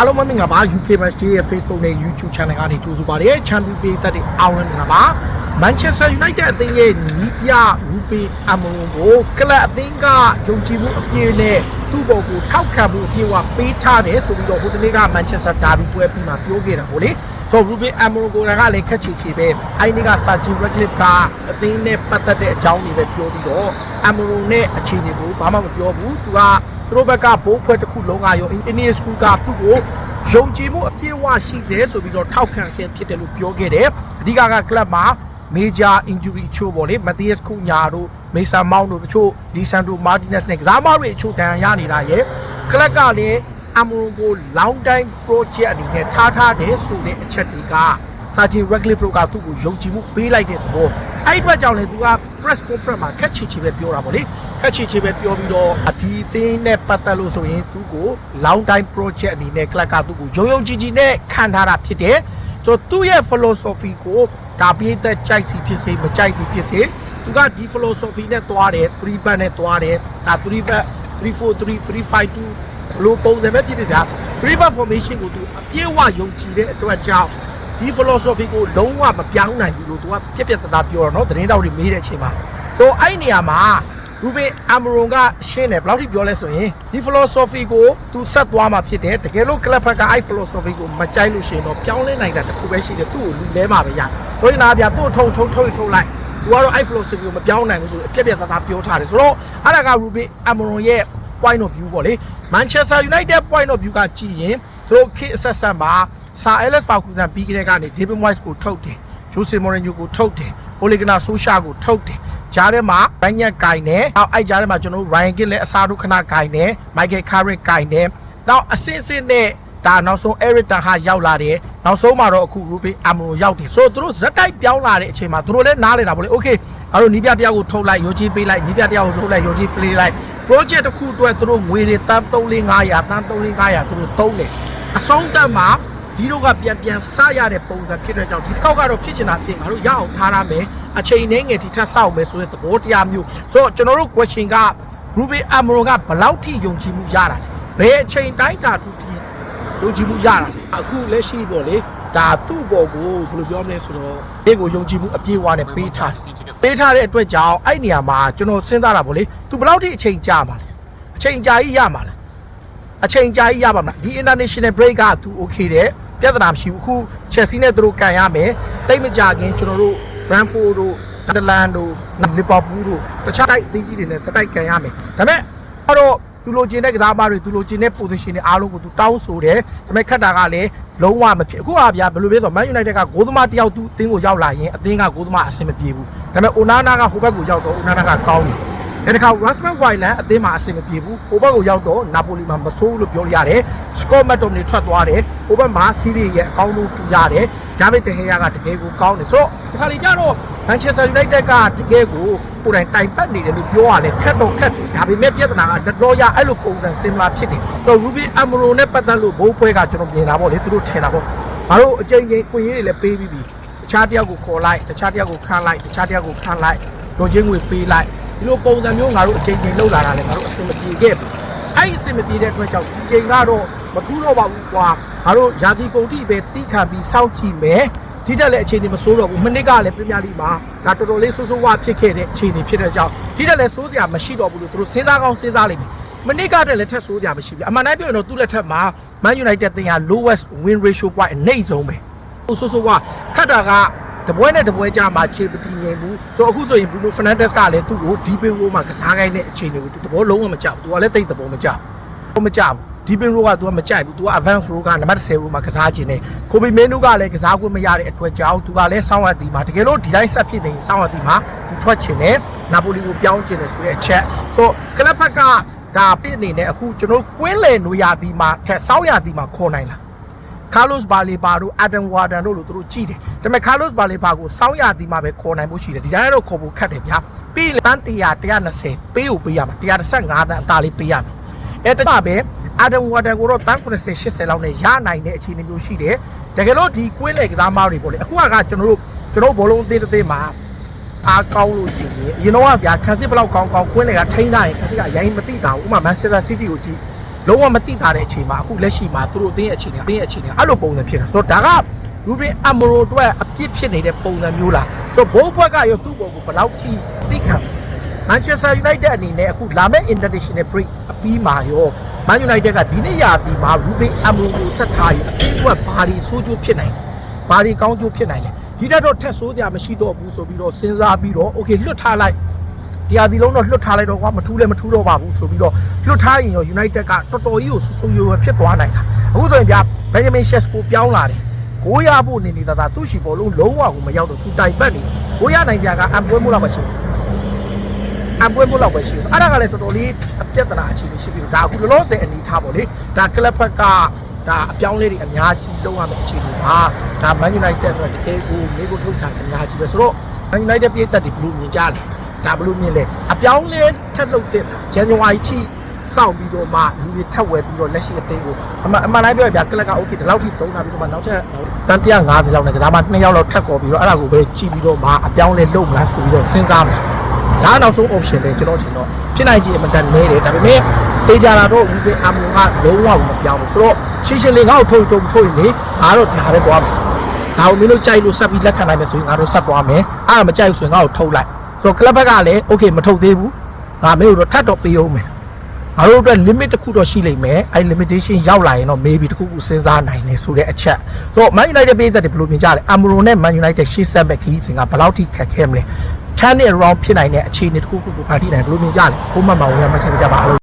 အားလုံးမင်္ဂလာပါ UK Match Day ရဲ့ Facebook နဲ့ YouTube Channel ကနေကြိုဆိုပါရစေ။ Champion ပေးသက်တဲ့အားလုံးမင်္ဂလာပါ။ Manchester United အသင်းရဲ့နီးပြရူပေအမွန်ကိုကလပ်အသင်းကယုံကြည်မှုအပြည့်နဲ့သူ့ဘော်ကိုထောက်ခံမှုအပြည့်အဝပေးထားတယ်ဆိုပြီးတော့ဟိုတနေ့က Manchester Derby ပွဲပြီးမှပြောခဲ့တာပေါ့လေ။ဆိုရူပေအမွန်ကိုလည်းလည်းခက်ချီချီပဲ။အဲဒီနေ့က Sergio Ratcliffe ကအသင်းနဲ့ပတ်သက်တဲ့အကြောင်းတွေပဲပြောပြီးတော့အမွန်နဲ့အခြေအနေကိုဘာမှမပြောဘူး။သူက သူတို့ဘက်ကဘိုးဖွဲ့တစ်ခုလုံးကရော Indian School ကသူ့ကိုယုံကြည်မှုအပြည့်အဝရှိစေဆိုပြီးတော့ထောက်ခံဆဲဖြစ်တယ်လို့ပြောခဲ့တယ်အဓိကကကလပ်မှာ major injury ချို့ပေါ့လေမသီးယက်ခုညာတို့မေဆာမောင်းတို့တချို့လီဆန်ဒိုမာတီနက်စ်နဲ့ကစားမတွေအချို့တန်ရနေတာရဲ့ကလပ်ကလည်းအမွန်ကို long time project အနေနဲ့ထားထားတယ်ဆိုတဲ့အချက်တွေက စာချီ Radcliffe တို့ကသူ့ကိုယုံကြည်မှုပေးလိုက်တဲ့သဘောအဲ့ဒီအတွက်ကြောင့်လေသူက press conference မှာခက်ချီချီပဲပြောတာပေါ့လေခက်ချီချီပဲပြောပြီးတော့ဒီအသင်းနဲ့ပတ်သက်လို့ဆိုရင်သူ့ကို long time project အနေနဲ့ကလပ်ကသူ့ကိုယုံယုံကြည်ကြည်နဲ့ခံထားတာဖြစ်တယ်ဆိုတော့သူ့ရဲ့ philosophy ကိုဒါပြည့်တဲ့ကြိုက်စီဖြစ်စေမကြိုက်ဘူးဖြစ်စေသူကဒီ philosophy နဲ့သွားတယ်3 back နဲ့သွားတယ်ဒါ3 back 343 352ဘလို့ပုံစံပဲဖြစ်ဖြစ်ဗျာ3 back formation ကိုသူအပြည့်အဝယုံကြည်တဲ့အတွက်ကြောင့် ဒီ philosophy ကိုလုံးဝမပြောင်းနိုင်ဘူးလို့သူကပြက်ပြက်သားသားပြောတော့เนาะသတင်းတောက်တွေမေးတဲ့အချိန်မှာဆိုအဲ့ဒီနေရာမှာရူဘင်အမရွန်ကရှင်းတယ်ဘယ်လောက်ထိပြောလဲဆိုရင်ဒီ philosophy ကိုသူဆက်သွားမှာဖြစ်တယ်တကယ်လို့ club ကအဲ့ philosophy ကိုမကြိုက်လို့ရှိရင်တော့ပြောင်းလဲနိုင်တာတစ်ခုပဲရှိတယ်သူ့ကိုလူလဲမှာပဲရဟိုနာပြသူ့ကိုထုံထုံထုံထုတ်လိုက်သူကတော့အဲ့ philosophy ကိုမပြောင်းနိုင်ဘူးဆိုအပြက်ပြက်သားသားပြောထားတယ်ဆိုတော့အဲ့ဒါကရူဘင်အမရွန်ရဲ့ point of view ပေါ့လေ Manchester United point of view ကကြည့်ရင်သူတို့ kit အဆက်ဆက်မှာ ဆာအဲလက်ဖာကူဆန်ပြီးကြတဲ့ကနေ David Moyes ကိုထုတ်တယ်ဂျိုဆေမော်ရင်ညိုကိုထုတ်တယ်အိုလီဂနာဆိုရှာကိုထုတ်တယ်ဂျားထဲမှာဘိုင်းညက်ကင်တယ်နောက်အဲ့ဂျားထဲမှာကျွန်တော်တို့ Ryan Giggs လည်းအစားတို့ခဏကင်တယ် Michael Carrick ကင်တယ်နောက်အစင်းစင်းနဲ့ဒါနောက်ဆုံး Eric Ten Hag ရောက်လာတယ်နောက်ဆုံးမှာတော့အခု Ruben Amorim ရောက်တယ်ဆိုတော့သူတို့ဇက်တိုက်ပြောင်းလာတဲ့အချိန်မှာသူတို့လည်းနားလည်တာပေါ့လေ Okay အဲ့တော့နီးပြတယောက်ကိုထုတ်လိုက်ရိုကြီးပေးလိုက်နီးပြတယောက်ကိုထုတ်လိုက်ရိုကြီးပေးလိုက် project တစ်ခုအတွက်သူတို့ငွေတွေတန်း3500တန်း3500သူတို့သုံးတယ်အဆုံးတက်မှာ 0ကပြန်ပြန်စရတဲ့ပုံစံဖြစ်တဲ့ကြောင့်ဒီတစ်ခေါက်ကတော့ဖြစ်ချင်တာဖြစ်ငါတို့ရအောင်ထားရမယ်အချိန်နဲ့ငယ်ဒီထက်စောက်မယ်ဆိုတဲ့သဘောတရားမျိုးဆိုတော့ကျွန်တော်တို့ question က Ruben Amorim ကဘယ်လောက်ထိယုံကြည်မှုရတာလဲဘယ်အချိန်တိုင်းတာသူထိယုံကြည်မှုရတာလဲအခုလက်ရှိပေါ့လေဒါသူ့ဘော်ကိုဘယ်လိုပြောမလဲဆိုတော့ဒီကိုယုံကြည်မှုအပြည့်အဝနဲ့ပေးထားတယ်ပေးထားတဲ့အတွက်ကြောင့်အဲ့နေရာမှာကျွန်တော်စဉ်းစားတာပေါ့လေသူဘယ်လောက်ထိအချိန်ကြာမှာလဲအချိန်ကြာကြီးရမှာလားအချိန်ကြာကြီးရပါမလားဒီ international break ကသူ okay တဲ့ ပြဿနာမရှိဘူးအခု Chelsea နဲ့သူတို့ကန်ရမယ်တိတ်မကြခင်ကျွန်တော်တို့ Brentford တို့ Netherlands တို့ Liverpool တို့တခြားတိုက်အသင်းကြီးတွေနဲ့စတိုက်ကန်ရမယ်ဒါပေမဲ့အဲ့တော့သူလိုချင်တဲ့ကစားမတွေသူလိုချင်တဲ့ position တွေအားလုံးကိုသူတောင်းဆိုတယ်ဒါပေမဲ့ခက်တာကလည်းလုံးဝမဖြစ်အခုအားဗျာဘယ်လိုလဲဆိုတော့ Man United ကဂိုးသမားတယောက်သူအသင်းကိုရောက်လာရင်အသင်းကဂိုးသမားအဆင်မပြေဘူးဒါပေမဲ့ Onana ကဟိုဘက်ကိုရောက်တော့ Onana ကကောင်းတယ် ဒီတစ်ခါ Rasmus Hojlund အသင်းမှာအဆင်မပြေဘူးဟိုဘက်ကိုရောက်တော့နာပိုလီမှာမဆိုးလို့ပြောလို့ရတယ်စကော့မက်တိုနေထွက်သွားတယ်ဟိုဘက်မှာစီးရီရဲ့အကောင်းဆုံးဆူရတယ်ဂျာဗစ်တဟေယာကတကယ်ကိုကောင်းတယ်ဆိုတော့ဒီခါလေးကျတော့ Manchester United ကတကယ်ကိုကိုယ်တိုင်တိုင်ပတ်နေတယ်လို့ပြောရတယ်ခက်တော့ခက်တယ်ဒါပေမဲ့ပြဿနာကလက်တော်ရအဲ့လိုပုံစံစင်လာဖြစ်တယ်ဆိုတော့ Ruben Amorim နဲ့ပတ်သက်လို့ဘိုးဖွဲကကျွန်တော်မြင်တာပေါ့လေသူတို့ထင်တာပေါ့ငါတို့အကြိမ်ကြိမ်ခွင့်ရေးတွေလည်းပေးပြီးပြီတခြားတယောက်ကိုခေါ်လိုက်တခြားတယောက်ကိုခန့်လိုက်တခြားတယောက်ကိုခန့်လိုက်တို့ချင်းငွေပေးလိုက် ဒီလိုပုံစံမျိုးငါတို့အချိန်ချင်းလောက်လာတာလေငါတို့အဆင်မပြေခဲ့ဘူးအဲ့ဒီအဆင်မပြေတဲ့အတွက်ကြောင့်ဒီချိန်ကတော့မထူးတော့ပါဘူးကွာငါတို့ယာတီကုန်တိပဲတီးခံပြီးစောင့်ကြည့်မယ်ဒီတက်လည်းအခြေအနေမဆိုးတော့ဘူးမနစ်ကလည်းပြင်းပြလီမှာဒါတော်တော်လေးဆိုးဆိုးဝါဖြစ်ခဲ့တဲ့အခြေအနေဖြစ်တဲ့ကြောင့်ဒီတက်လည်းဆိုးစရာမရှိတော့ဘူးလို့သူတို့စဉ်းစားကောင်းစဉ်းစားလိမ့်မယ်မနစ်ကတည်းလည်းထက်ဆိုးစရာမရှိဘူးအမှန်တိုင်းပြောရင်တော့သူ့လက်ထက်မှာ Man United တင်ဟာ lowest win ratio point အနှိမ့်ဆုံးပဲဆိုးဆိုးဝါခတ်တာက တပွဲနဲ့တပွဲကြာမှာခြေပတီငိမ်ဘူးဆိုတော့အခုဆိုရင် Bruno Fernandes ကလည်းသူ့ကိုဒီပင်ရိုးမှာကစားခိုင်းတဲ့အခြေအနေကိုသူသဘောလုံးဝမကြောက်ဘူးသူကလည်းတိတ်သဘောမကြောက်ဘူးမကြောက်ဘူးဒီပင်ရိုးကသူကမကြိုက်ဘူးသူက advance row ကနံပါတ်10 row မှာကစားခြင်းနဲ့ကိုဘီမင်းတို့ကလည်းကစားခွင့်မရတဲ့အတွက်ကြောင့်သူကလည်းစောင်းရသည်မှာတကယ်လို့ဒီတိုင်းဆက်ဖြစ်နေရင်စောင်းရသည်မှာသူထွက်ခြင်းနဲ့နာပိုလီကိုပြောင်းခြင်းနဲ့ဆိုတဲ့အချက်ဆိုတော့ကလပ်ဖက်ကဒါပြစ်အနေနဲ့အခုကျွန်တော်ကွင်းလယ်နွေရာသီမှာထက်စောင်းရာသီမှာခေါ်နိုင်လား ကားလော့စ်ဘာလီပါတို့အာဒမ်ဝါဒန်တို့လို့သူတို့ကြည့်တယ်ဒါပေမဲ့ကားလော့စ်ဘာလီပါကိုစောင်းရသည်မှာပဲခေါ်နိုင်ဖို့ရှိတယ်ဒီတိုင်းတော့ခေါ်ဖို့ခက်တယ်ဗျာပြီးရင်တန်း100 120ပေးကိုပေးရမှာ135တန်းအသာလေးပေးရမယ်အဲတမပဲအာဒမ်ဝါဒန်ကိုတော့တန်း90 80လောက်နဲ့ရနိုင်တဲ့အခြေအနေမျိုးရှိတယ်တကယ်လို့ဒီကွင်းလေကစားမားတွေပေါ့လေအခုကကျွန်တော်တို့ကျွန်တော်ဘောလုံးအသေးသေးမှာအားကောင်းလို့ရှိရင်အရင်တော့ကဗျာခန်းစစ်ဘလောက်ကောင်းကောင်းကွင်းလေကထိန်းထားရင်ခန်းစစ်ကအရင်မသိတာဘူးဥပမာ Manchester City ကိုကြည့် လုံးဝမသိတာတဲ့အချိန်မှာအခုလက်ရှိမှာသူတို့အတင်းအခြေအနေအတင်းအခြေအနေအဲ့လိုပုံစံဖြစ်တာဆိုတော့ဒါကရူဘင်အမရိုအတွက်အပြစ်ဖြစ်နေတဲ့ပုံစံမျိုးလားဆိုတော့ဘိုးဘွက်ကရောသူ့ပုံကိုဘယ်လောက်ထိသိခံမန်ချက်စတာယူနိုက်တက်အနေနဲ့အခုလာမယ့် international break အပြီးမှာရောမန်ယူနိုက်တက်ကဒီနေ့ရာသီမှာရူဘင်အမရိုကိုဆက်ထားရင်အပြစ်ကဘာဒီဆိုးကျိုးဖြစ်နိုင်လဲဘာဒီကောင်းကျိုးဖြစ်နိုင်လဲဒီတော့ထက်ဆိုးကြမရှိတော့ဘူးဆိုပြီးတော့စဉ်းစားပြီးတော့ okay လွတ်ထားလိုက် တရားဒီလုံးတော့လွတ်ထားလိုက်တော့ကွာမထူးလည်းမထူးတော့ပါဘူးဆိုပြီးတော့လွတ်ထားရင်ရော United ကတော်တော်ကြီးကိုဆူဆူရွယ်ရွယ်ဖြစ်သွားနိုင်တာအခုဆိုရင်ဗျာ Benjamin Sesko ပြောင်းလာတယ်ကိုရဖို့နေနေတာသာသူ့ရှိပေါ်လုံးလုံးဝကိုမရောက်တော့သူတိုင်ပတ်နေကိုရနိုင်ကြကအံပွဲမှုလောက်ပဲရှိတယ်အံပွဲမှုလောက်ပဲရှိတယ်အဲ့ဒါကလည်းတော်တော်လေးအပြဿနာအခြေအနေရှိပြီးတော့ဒါအခုလောလောဆယ်အနေထားပေါ့လေဒါကလပ်ဖက်ကဒါအပြောင်းလဲတွေအများကြီးလုံးဝမယ့်အခြေအနေပါဒါ Man United ကတကယ်ကိုမိကိုထုတ်ချာအများကြီးပဲဆိုတော့ Man United ပြည်သက်တွေဘယ်လိုမြင်ကြလဲ ဒါဘလို့မြင်လဲအပြောင်းလဲထက်လုပ်တဲ့ဇန်နဝါရီထိစောင့်ပြီးတော့မှလူတွေထက်ဝယ်ပြီးတော့လက်ရှိအသိန်းကိုအမှန်အမှန်တိုင်းပြောရပြကလက်ကโอเคဒီလောက်ထိသုံးတာပြီးတော့မှနောက်ထပ်တန်150လောက်နဲ့ကစားမှ2ယောက်လောက်ထပ်ခေါ်ပြီးတော့အဲ့ဒါကိုပဲကြည့်ပြီးတော့မှအပြောင်းလဲလုပ်မလားဆိုပြီးတော့စဉ်းစားမှာဒါကနောက်ဆုံး option ပဲကျွန်တော်ထင်တော့ဖြစ်နိုင်ကြည့်အမှန်တန်နေတယ်ဒါပေမဲ့တေးကြတာတော့ဦးပင်အမွန်ကလုံးဝမပြောင်းဘူးဆိုတော့ရှင်းရှင်းလေးငါ့ကိုထုတ်ထုတ်ထုတ်ရင်လေငါတော့ဒါပဲသွားမယ် ဒါကိုမင်းတို့ကြိုက်လို့ဆက်ပြီးလက်ခံနိုင်မယ်ဆိုရင်ငါတို့ဆက်သွားမယ်အဲ့ဒါမကြိုက်ဘူးဆိုရင်ငါ့ကိုထုတ်လိုက် ဆိုတော့ club ဘက်ကလည်း okay မထုတ်သေးဘူးငါမင်းတို့တော့ထပ်တော့ပေးအောင်မယ်ငါတို့အတွက် limit တစ်ခုတော့ရှိလိမ့်မယ်အဲ့ limitation ရောက်လာရင်တော့ maybe တစ်ခုခုစဉ်းစားနိုင်တယ်ဆိုတဲ့အချက်ဆိုတော့ Man United ပြည်သက်တွေဘယ်လိုမြင်ကြလဲ Amro နဲ့ Man United ရှေ့ဆက်မဲ့ခီးစဉ်ကဘယ်လောက်ထိခက်ခဲမလဲ turn it around ဖြစ်နိုင်တဲ့အခြေအနေတစ်ခုခုကိုဖန်တီးနိုင်ဘယ်လိုမြင်ကြလဲကိုမမဝင်ရမှချက်ကြပါလို့